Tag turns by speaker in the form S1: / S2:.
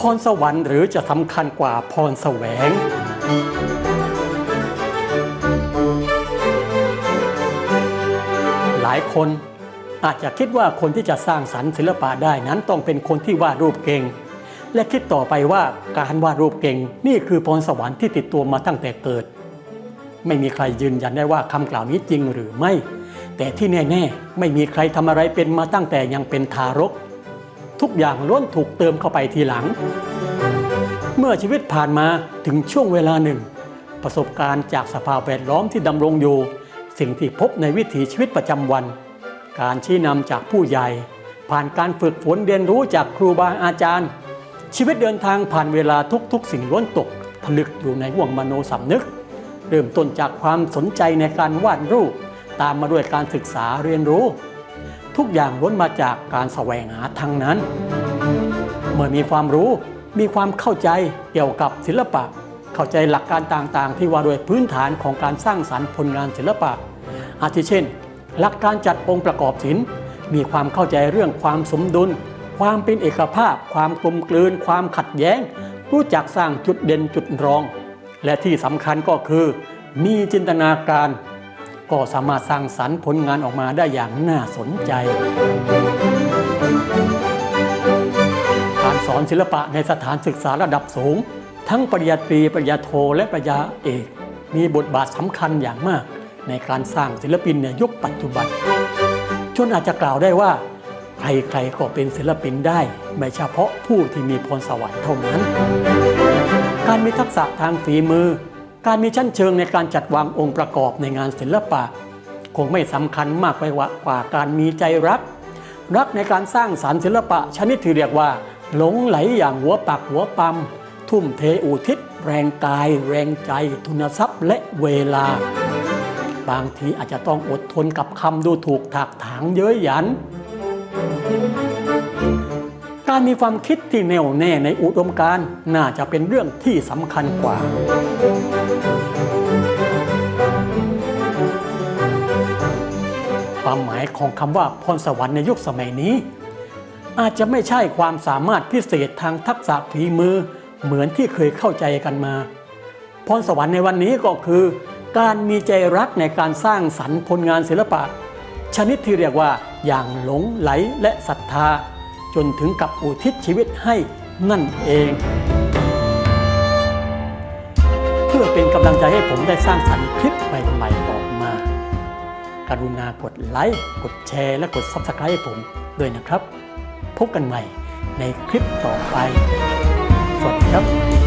S1: พรสวรรค์หรือจะสำคัญกว่าพรแสวง หลายคนอาจจะคิดว่าคนที่จะสร้างสรรค์ศิลปะได้นั้นต้องเป็นคนที่วาดรูปเก่ง และคิดต่อไปว่าการวาดรูปเก่งนี่คือพรสวรรค์ที่ติดตัวมาตั้งแต่เกิด ไม่มีใครยืนยันได้ว่าคำกล่าวนี้จริงหรือไม่ แต่ที่แน่ ๆ ไม่มีใครทำอะไรเป็นมาตั้งแต่ยังเป็นทารก ทุกอย่างล้วนถูกเติมเข้าไปทีหลัง เมื่อชีวิตผ่านมาถึงช่วงเวลาหนึ่ง ประสบการณ์จากสภาพแวดล้อมที่ดำรงอยู่ สิ่งที่พบในวิถีชีวิตประจำวัน การชี้นำจากผู้ใหญ่ ผ่านการฝึกฝนเรียนรู้จากครูบาอาจารย์ ชีวิตเดินทางผ่านเวลาทุกๆ สิ่งล้วนตกผลึกอยู่ในห่วงมโนสำนึก เริ่มต้นจากความสนใจในการวาดรูป ตามมาด้วยการศึกษาเรียนรู้ ทุกอย่างล้วนมาจากการแสวงหาทางนั้น เมื่อมีความรู้มีความเข้าใจเกี่ยวกับศิลปะ เข้าใจหลักการต่างๆ ที่ว่าด้วยพื้นฐานของการสร้างสรรค์ผลงานศิลปะ อาทิเช่น หลักการจัดองค์ประกอบศิลป์มีความเข้าใจเรื่องความสมดุล ความเป็นเอกภาพ ความกลมกลืน ความขัดแย้ง รู้จักสร้างจุดเด่นจุดรอง และที่สำคัญก็คือ มีจินตนาการ ก็สามารถสร้างสรรค์ผลงานออกมาได้อย่างน่าสนใจ การสอนศิลปะในสถานศึกษาระดับสูง ทั้งปริญญาตรีปริญญาโทและปริญญาเอก มีบทบาทสำคัญอย่างมาก ในการสร้างศิลปินในยุคปัจจุบันจนอาจจะกล่าวได้ว่า ใครๆก็เป็นศิลปินได้ ไม่เฉพาะผู้ที่มีพรสวรรค์เท่านั้น การมีทักษะทางฝีมือ การมีชั้นเชิงในการจัดวางองค์ประกอบในงานศิลปะ คงไม่สำคัญมากไปกว่าการมีใจรัก รักในการสร้างสารรค์ศิลปะชนิดที่เรียกว่า หลงไหลอย่างหัวปักหัวปั๊มทุ่มเทอุทิศ แรงกาย แรงใจ ทุนทรัพย์และเวลา บางทีอาจจะต้องอดทนกับคำดูถูกถักถางเย้ยหยัน การมีความคิดที่แน่วแน่ในอุดมการณ์น่าจะเป็นเรื่องที่สำคัญกว่าความหมายของคำว่าพรสวรรค์ในยุคสมัยนี้ อาจจะไม่ใช่ความสามารถพิเศษทางทักษะฝีมือเหมือนที่เคยเข้าใจกันมา พรสวรรค์ในวันนี้ก็คือ การมีใจรักในการสร้างสรรค์ผลงานศิลปะ ชนิดที่เรียกว่าอย่างหลงไหลและศรัทธา จนถึงกับอุทิศชีวิตให้นั่นเอง เพื่อเป็นกำลังใจให้ผมได้สร้างสรรค์คลิปใหม่ๆออกมา กรุณากดไลค์กดแชร์และกด Subscribe ให้ผมด้วยนะครับ พบกันใหม่ในคลิปต่อไป สวัสดีครับ